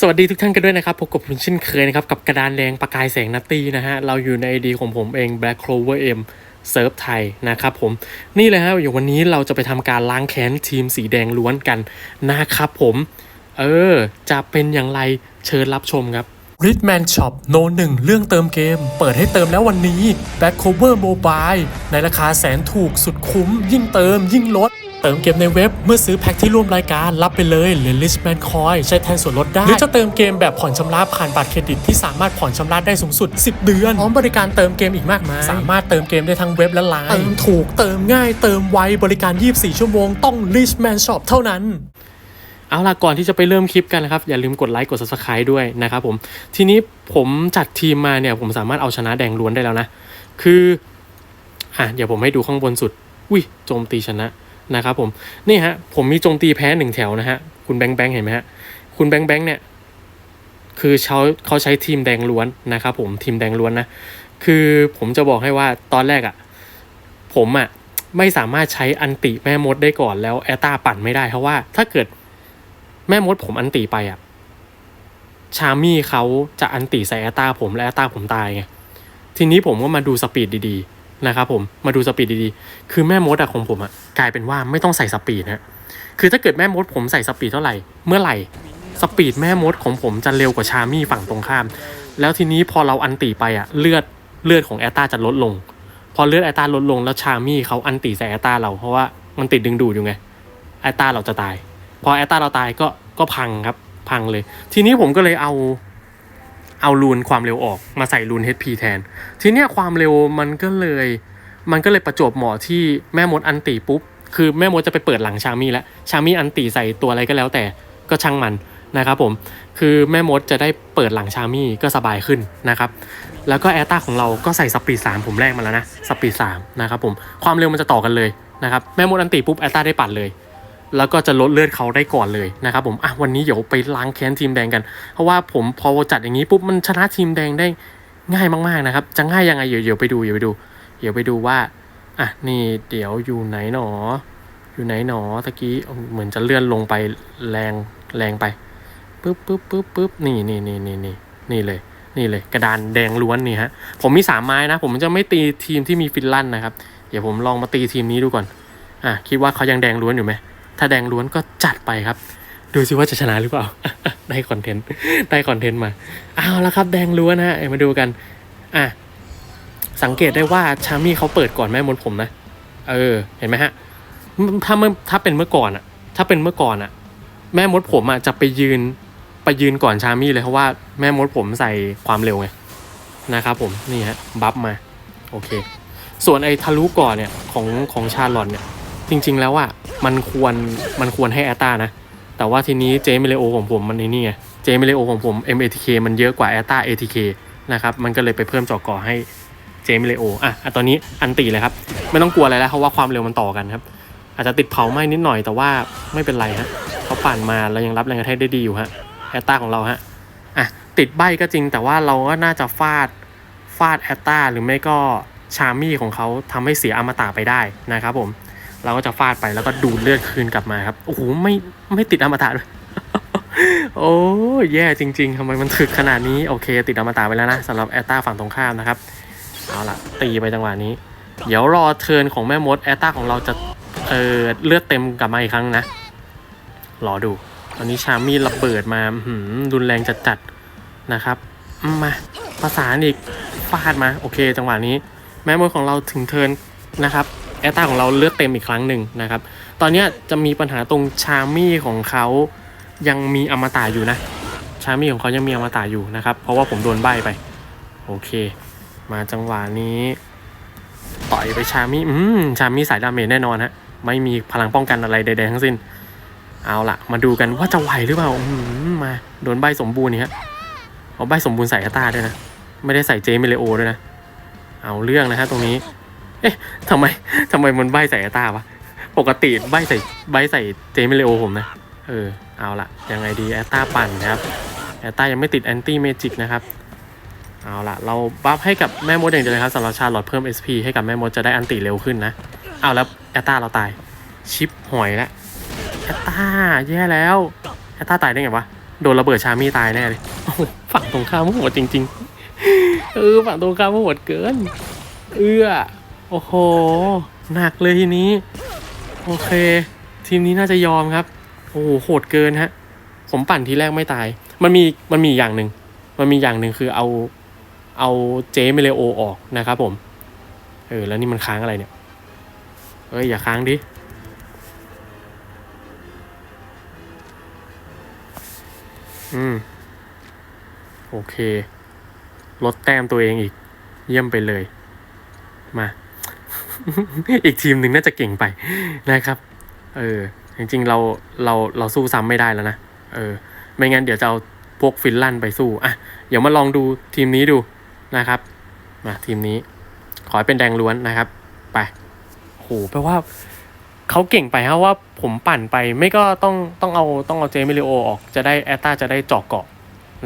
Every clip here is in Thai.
สวัสดีทุกท่านกันด้วยนะครับพบกับผมเช่นเคยนะครับ กับกระดานแดงประกายแสงนัตตี้นะฮะ เราอยู่ในไอดีของผมเอง Black Clover M เซิร์ฟไทยนะครับผม นี่เลยฮะอย่างวันนี้เราจะไปทำการล้างแค้นทีมสีแดงล้วนกันนะครับผม เออ จะเป็นอย่างไรเชิญรับชมครับ r i d m a n Shop โนหนึ่งเรื่องเติมเกม เปิดให้เติมแล้ววันนี้ Back Cover Mobile ในราคาแสนถูกสุดคุ้ม ยิ่งเติมยิ่งลด เติมเกมในเว็บเมื่อซื้อแพ็คที่ร่วมรายการรับไปเลยเหรียญ Richman Coin ใช้แทนส่วนลดได้ หรือจะเติมเกมแบบผ่อนชำระผ่านบัตรเครดิตที่สามารถผ่อนชำระได้สูงสุด 10 เดือนพร้อมบริการเติมเกมอีกมากมาย สามารถเติมเกมได้ทั้งเว็บและไลน์เติมถูกเติมง่ายเติมไวบริการ 24 ชั่วโมงต้อง Richman Shop เท่านั้นเอาล่ะก่อนที่จะไปเริ่มคลิปกันนะครับ อย่าลืมกดไลค์กด subscribe ด้วยนะครับผมทีนี้ผมจัดทีมมาเนี่ยผมสามารถเอาชนะแดงล้วนได้แล้วนะ คืออะเดี๋ยวผมให้ดูข้างบนสุดอุ้ยโจมตีชนะ นะครับผมนี่ฮะผมมีโจมตีแพ้หนึ่งแถวนะฮะคุณแบงค์แบงค์เห็นไหมฮะคุณแบงค์แบงค์เนี่ยคือเขาเขาใช้ทีมแดงล้วนนะครับผมทีมแดงล้วนนะคือผมจะบอกให้ว่าตอนแรกอะ่ะผมอะ่ะไม่สามารถใช้อันติแม่มดได้ก่อนแล้วแอตตาปั่นไม่ได้เพราะว่า ถ้าเกิดแม่มดผมอันติไปอะ่ะชามี่เขาจะอันติใส่แอตตาผมและแอตตาผมตายไงทีนี้ผมก็มาดูสปีดดีๆ นะครับผมมาดูสปีดดีๆ คือแม่มดอะของผมอะกลายเป็นว่าไม่ต้องใส่สปีดนะคือถ้าเกิดแม่มดผมใส่สปีดเท่าไหร่เมื่อไหร่สปีดแม่มดของผมจะเร็วกว่าชามี่ฝั่งตรงข้าม แล้วทีนี้พอเราอันติไปอะเลือดเลือดของแอตตาจะลดลง พอเลือดแอตตาลดลงแล้วชามี่เขาอันติใส่แอตตาเราเพราะว่ามันติดดึงดูดอยู่ไงแอตตาเราจะตาย พอแอตตาเราตายก็ก็พังครับพังเลย ทีนี้ผมก็เลยเอา เอารูนความเร็วออกมาใส่รูน HP แทน ทีเนี้ยความเร็วมันก็เลย มันก็เลยประจวบเหมาะที่แม่มดอันตีปุ๊บ คือแม่มดจะไปเปิดหลังชามี่แล้วชามี่อันตีใส่ตัวอะไรก็แล้วแต่ก็ช่างมันนะครับผม คือแม่มดจะได้เปิดหลังชามี่ก็สบายขึ้นนะครับ แล้วก็แอตตาของเราก็ใส่สปีดสามผมแรกมาแล้วนะ สปีดสามนะครับผม ความเร็วมันจะต่อกันเลยนะครับ แม่มดอันตีปุ๊บแอตตาได้ปัดเลย แล้วก็จะลดเลือดเขาได้ก่อนเลยนะครับผมอะวันนี้เดี๋ยวไปล้างแค้นทีมแดงกัน เพราะว่าผมพอจัดอย่างนี้ปุ๊บมันชนะทีมแดงได้ง่ายมากๆนะครับ จะง่ายยังไงเดี๋ยวไปดูเดี๋ยวไปดู เดี๋ยวไปดูว่าอะนี่เดี๋ยวอยู่ไหนหนอ อยู่ไหนหนอตะกี้เหมือนจะเลื่อนลงไปแรงแรงไปปึ๊บปึ๊บปึ๊บปึ๊บนี่นี่นี่นี่นี่นี่เลย นี่เลย กระดานแดงล้วนนี่ฮะผมมีสามไม้นะ ผมจะไม่ตีทีมที่มีฟินลั่นนะครับ เดี๋ยวผมลองมาตีทีมนี้ดูก่อนอะคิดว่าเขายังแดงล้วนอยู่ไหม ถ้าแดงล้วนก็จัดไปครับ ดูสิว่าจะชนะหรือเปล่า ได้คอนเทนต์ ได้คอนเทนต์มาเอาละครับ แดงล้วนฮะมาดูกัน อะ สังเกตได้ว่าชามี่เขาเปิดก่อนแม่มดผมนะ เออ เห็นไหมฮะ ถ้าเมื่อถ้าเป็นเมื่อก่อนอะถ้าเป็นเมื่อก่อนอะแม่มดผมอะจะไปยืนไปยืนก่อนชามี่เลยเพราะว่าแม่มดผมใส่ความเร็วไงนะครับผมนี่ฮะบัฟมา โอเค ส่วนไอ้ทะลุก่อนเนี่ยของของชาลอนเนี่ย จริง ๆ แล้วอะมันควรมันควรให้แอตตานะ แต่ว่าทีนี้เจมิเลโอของผมมันนี่ไงเจมิเลโอของผม MATK มันเยอะกว่าแอตตา ATK นะครับมันก็เลยไปเพิ่มจอกก่อให้เจมิเลโออะตอนนี้อันตีเลยครับ ไม่ต้องกลัวอะไรแล้วเพราะว่าความเร็วมันต่อกันครับ อาจจะติดเผาไหม้นิดหน่อยแต่ว่าไม่เป็นไรฮะเขาปั่นมาแล้วยังรับแรงกระแทกได้ดีอยู่ฮะแอตตาของเราฮะอะติดใบก็จริงแต่ว่าเราก็น่าจะฟาดฟาดแอตตาหรือไม่ก็ชามี่ของเขาทำให้เสียอมตะไปได้นะครับผม เราก็จะฟาดไปแล้วก็ดูดเลือดคืนกลับมาครับ โอ้โห ไม่ไม่ติดอมตะด้วย โอ้แย่จริงๆทำไมมันถึกขนาดนี้ โอเค ติดอมตะไปแล้วนะสำหรับแอตตาฝั่งตรงข้ามนะครับ เอาล่ะ ตีไปจังหวะนี้ เดี๋ยวรอเทิร์นของแม่มดแอตตาของเราจะเออเลือดเต็มกลับมาอีกครั้งนะ รอดู ตอนนี้ชามี่ระเบิดมาหืมรุนแรงจัดๆนะครับมมาประสานอีกฟาดมา โอเค จังหวะนี้ แม่มดของเราถึงเทิร์นนะครับ แอตตาของเราเลือดเต็มอีกครั้งหนึ่งนะครับ ตอนนี้จะมีปัญหาตรงชามี่ของเขายังมีอมตะอยู่นะ ชามี่ของเขายังมีอมตะอยู่นะครับ เพราะว่าผมโดนใบไป โอเค มาจังหวะนี้ ต่อยไปชามี่อืมชามี่สายดาเมจแน่นอนฮะ ไม่มีพลังป้องกันอะไรใดๆทั้งสิ้น เอาละมาดูกันว่าจะไหวหรือเปล่าอืมมาโดนใบสมบูรณ์นี่ฮะเอาใบสมบูรณ์ใส่แอตตาด้วยนะ ไม่ได้ใส่เจมิเลโอด้วยนะ เอาเรื่องนะฮะตรงนี้ เอ๊ะทำไมทำไมมันใบใส่แอตตาวะ ปกติใบใส่ใบใส่เจมิเลโอผมนะ เออ เอาละยังไงดีแอตตาปั่นนะครับแอตตายังไม่ติดแอนตี้เมจิกนะครับ เอาละเราบัฟให้กับแม่มดอย่างเดียวเลยครับสำหรับชาร์ลอตเพิ่ม SP ให้กับแม่มดจะได้อันติเร็วขึ้นนะ เอาแล้วแอตตาเราตาย ชิปหอยแล้วแอตตาแย่แล้วแอตตาตายได้ไงวะ โดนระเบิดชามี่ตายแน่เลยฝั่งตรงข้ามโหดจริง ๆ เออฝั่งตรงข้ามโหดเกิน เอื้อ โอ้โห หนักเลยทีนี้ โอเค ทีมนี้น่าจะยอมครับ โอ้โหโหดเกินฮะ ผมปั่นทีแรกไม่ตาย มันมีมันมีอย่างหนึ่ง มันมีอย่างหนึ่งคือเอาเอาเจเมเลโอออกนะครับผม เออ แล้วนี่มันค้างอะไรเนี่ย เอ้ย อย่าค้างดิ อืม โอเค ลดแต้มตัวเองอีก เยี่ยมไปเลย มา อีกทีมหนึ่งน่าจะเก่งไปนะครับ เออ จริงๆเราเราเราสู้ซ้ำไม่ได้แล้วนะ เออ ไม่งั้นเดี๋ยวจะเอาพวกฟินแลนด์ไปสู้อะเดี๋ยวมาลองดูทีมนี้ดูนะครับมาทีมนี้ ขอให้เป็นแดงล้วนนะครับ ไปโหแปลว่าเขาเก่งไปฮะว่าผมปั่นไปไม่ก็ต้องต้องเอาต้องเอาเจมิเลโอออกจะได้แอตตาจะได้เจาะเกาะ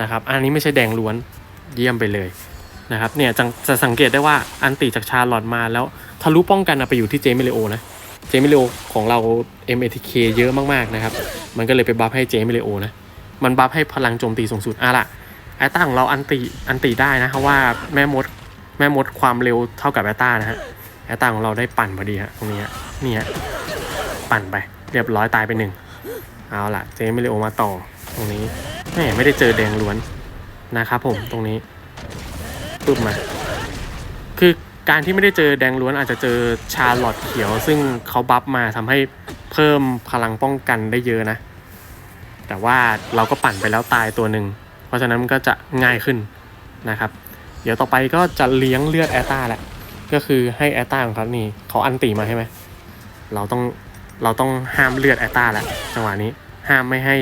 นะครับ อันนี้ไม่ใช่แดงล้วนเยี่ยมไปเลย นะครับเนี่ยจะจะสังเกตได้ว่าอันติจากชาลอตมาแล้วทะลุป้องกันไปอยู่ที่เจมิเลโอนะเจมิเลโอของเรา MATK เยอะมากๆนะครับ มันก็เลยไปบัฟให้เจมิเลโอนะมันบัฟให้พลังโจมตีสูงสุดอะล่ะแอตตาของเราอันติอันติได้นะเพราะว่าแม่มดแม่มดความเร็วเท่ากับแอตตานะฮะแอตตาของเราได้ปั่นพอดีฮะตรงนี้ฮะนี่ฮะปั่นไป เรียบร้อยตายไปหนึ่งเอาล่ะเจมิเลโอมาต่อตรงนี้แหมไม่ได้เจอแดงล้วนนะครับผมตรงนี้ ปึ๊บมา คือการที่ไม่ได้เจอแดงล้วนอาจจะเจอชาลอตเขียว ซึ่งเขาบัฟมาทำให้เพิ่มพลังป้องกันได้เยอะนะ แต่ว่าเราก็ปั่นไปแล้วตายตัวหนึ่ง เพราะฉะนั้นมันก็จะง่ายขึ้นนะครับ เดี๋ยวต่อไปก็จะเลี้ยงเลือดแอตตาแหละ ก็คือให้แอตตาของเขานี่เขาอันตีมาใช่ไหม เราต้องเราต้องห้ามเลือดแอตตาแหละจังหวะนี้ห้ามไม่ให้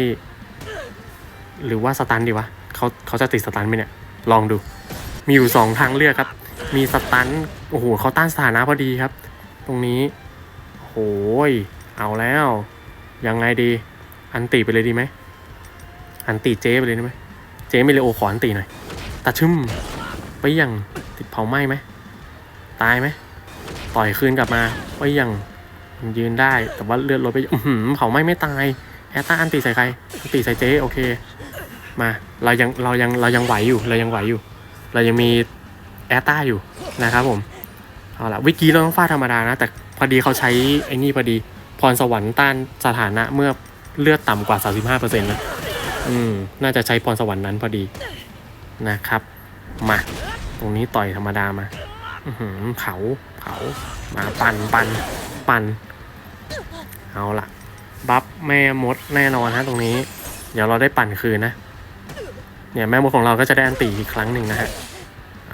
หรือว่าสตันดีวะเขาเขาจะติดสตันไหมเนี่ย ลองดู มีอยู่สองทางเลือกครับ มีสตันโอ้โหเขาต้านสถานะพอดีครับ ตรงนี้โอ้ยเอาแล้ว ยังไงดี อันตีไปเลยดีไหม อันตีเจ๊ไปเลยได้ไหม เจ๊ไม่เลยโอขออันตีหน่อยตาชึมไปยังติดเผาไหม้ไหม ตายไหม ต่อยคืนกลับมาไปยังยืนได้ แต่ว่าเลือดลดไปเผาไหม้ไม่ตาย แอตตาอันตีใส่ใคร อันตีใส่เจ๊โอเค มา เรายังเรายังเรายังไหวอยู่ เรายังไหวอยู่ เรายังมีแอตตาอยู่นะครับผมเอาละวิกี้เราต้องฟาดธรรมดานะ แต่พอดีเขาใช้ไอ้นี่พอดีพรสวรรค์ต้านสถานะเมื่อเลือดต่ำกว่า 35%นะอืมน่าจะใช้พรสวรรค์นั้นพอดีนะครับมาตรงนี้ต่อยธรรมดามาอืเผาเผามาปันปันปั่นเอาละบัฟแม่มดแน่นอนฮะตรงนี้ เดี๋ยวเราได้ปั่นคืนนะ เนี่ยแม่มดของเราก็จะได้อันตีอีกครั้งหนึ่งนะฮะ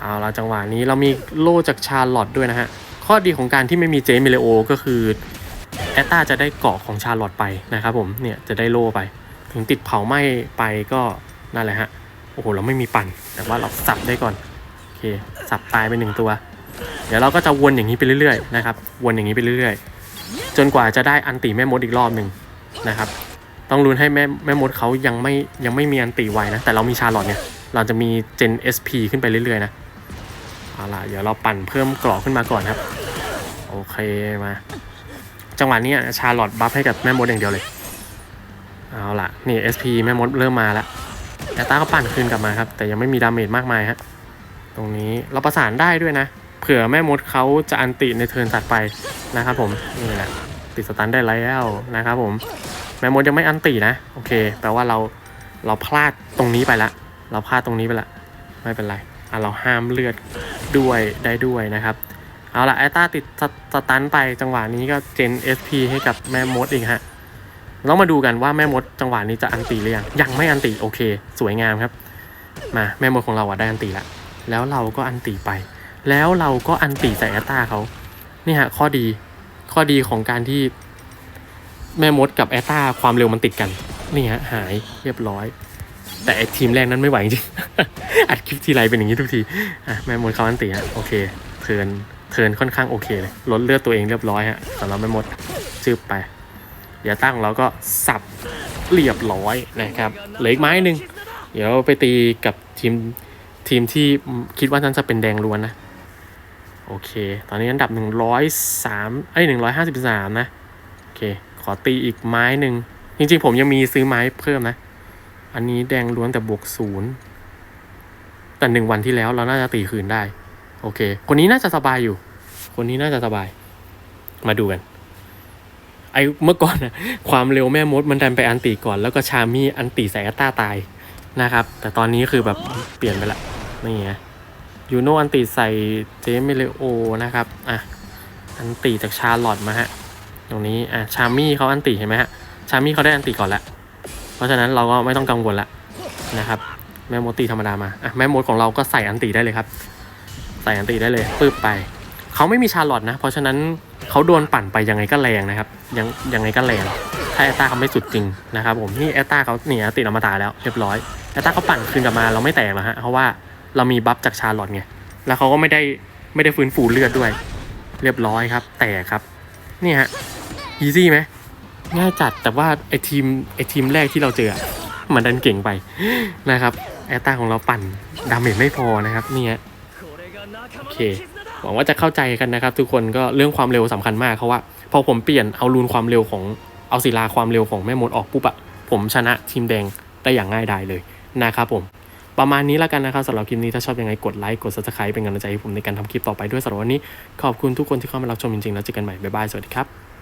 เอาละจังหวะนี้เรามีโล่จากชาร์ลอตด้วยนะฮะข้อดีของการที่ไม่มีเจมิเลโอก็คือแอตตาจะได้เกาะของชาร์ลอตไปนะครับผมเนี่ยจะได้โล่ไป ถึงติดเผาไหม้ไปก็นั่นแหละฮะโอ้โหเราไม่มีปั่นแต่ว่าเราสับได้ก่อนโอเคสับตายไปหนึ่งตัว เดี๋ยวเราก็จะวนอย่างนี้ไปเรื่อยๆนะครับวนอย่างนี้ไปเรื่อยๆ จนกว่าจะได้อันติแม่มดอีกรอบหนึ่งนะครับ ต้องลุ้นให้แม่แม่มดเขายังไม่ยังไม่มีอันติไวนะ แต่เรามีชาลอตเนี่ย เราจะมีเจน SP ขึ้นไปเรื่อยๆนะเอาล่ะเดี๋ยวเราปั่นเพิ่มกรอกขึ้นมาก่อนครับ โอเคมา จังหวะนี้ชาลอตบัฟให้กับแม่มดอย่างเดียวเลย เอาล่ะนี่ SP แม่มดเริ่มมาแล้วแต่ต้าก็ปั่นคืนกลับมาครับ แต่ยังไม่มีดาเมจมากมายฮะตรงนี้เราประสานได้ด้วยนะ เผื่อแม่มดเขาจะอันติในเทิร์นถัดไปนะครับผมนี่แหละติดสตันได้แล้วนะครับผม แม่มดยังไม่อันตินะ โอเค แปลว่าเราเราพลาดตรงนี้ไปละ เราพลาดตรงนี้ไปละ ไม่เป็นไร อะเราห้ามเลือดด้วยได้ด้วยนะครับ เอาละแอตตาติดสสตันไปจังหวะนี้ก็เจน SP ให้กับแม่มดอีกฮะเรามาดูกันว่าแม่มดจังหวะนี้จะอันตีหรือยัง ยังไม่อันตีโอเค สวยงามครับ มาแม่มดของเราอะได้อันตีละ แล้วเราก็อันตีไป แล้วเราก็อันตีใส่แอตตาเขา นี่ฮะข้อดี ข้อดีของการที่ แม่มดกับแอตตาความเร็วมันติดกัน นี่ฮะหายเรียบร้อย แต่ทีมแรกนั้นไม่ไหวจริงอัดคลิปทีไรเป็นอย่างนี้ทุกทีอะแม่มดเขาอันตีฮะโอเคเทินเทินค่อนข้างโอเคเลยลดเลือดตัวเองเรียบร้อยฮะสำหรับแม่มดจืบไปเดี๋ยวตั้งเราก็สับเรียบร้อยนะครับเหลืออีกไม้หนึ่งเดี๋ยวไปตีกับทีมทีมที่คิดว่านั้นจะเป็นแดงล้วนนะโอเค ตอนนี้อันดับหนึ่งร้อยสามเอ้ยหนึ่งร้อยห้าสิบสามนะ โอเค อตีอีกไม้หนึ่ง จริงๆ ผมยังมีซื้อไม้เพิ่มนะ อันนี้แดงล้วนแต่บวกศูนย์แต่หนึ่งวันที่แล้วเราน่าจะตีคืนได้ โอเค คนนี้น่าจะสบายอยู่ คนนี้น่าจะสบาย มาดูกัน ไอเมื่อก่อนนะความเร็วแม่มดมันดันไปอันตีก่อน แล้วก็ชามี่อันตีใส่แอตตาตายนะครับ แต่ตอนนี้คือแบบเปลี่ยนไปละนี่ไงยูโนอันตีใส่เจมิเลโอนะครับ อะ อันตีจากชาร์ลอตมาฮะ ตรงนี้อะชามี่เขาอันตีเห็นไหมฮะชามี่เขาได้อันตีก่อนล้วเพราะฉะนั้นเราก็ไม่ต้องกังวลละนะครับแม่มดตีธรรมดามาอะแม่มดของเราก็ใส่อันตีได้เลยครับ ใส่อันตีได้เลยปึ๊บไปเขาไม่มีชาร์ลอตนะ เพราะฉะนั้นเขาโดนปั่นไปยังไงก็แรงนะครับ ยังยังไงก็แรงถ้าแอตตาเขาไม่สุดจริงนะครับผมนี่แอตตาเขาเนี่ยติดอมตะแล้วเรียบร้อยแอตตาเขาปั่นคืนกลับมาเราไม่แตกหรอกฮะเพราะว่าเรามีบัฟจากชาร์ลอตไงแล้วเขาก็ไม่ได้ไม่ได้ฟื้นฟูเลือดด้วย เรียบร้อยครับ แตกครับนี่ฮะ อีซี่ไหมง่ายจัดแต่ว่าไอทีมไอทีมแรกที่เราเจอ มันดันเก่งไปนะครับแอตตาของเราปั่นดาเมจไม่พอนะครับนี่ฮะโอเคหวังว่าจะเข้าใจกันนะครับ ทุกคนก็เรื่องความเร็วสำคัญมากเพราะว่าพอผมเปลี่ยนเอารูนความเร็วของเอาศิลาความเร็วของแม่มดออกปุ๊บอะผมชนะทีมแดงได้อย่างง่ายดายเลยนะครับผมประมาณนี้แล้วกันนะครับสำหรับคลิปนี้ถ้าชอบยังไงกดไลค์กด subscribe เป็นกำลังใจให้ผมในการทำคลิปต่อไปด้วยสำหรับวันนี้ ขอบคุณทุกคนที่เข้ามารับชมจริงๆแล้วเจอกันใหม่บ๊ายบายสวัสดีครับ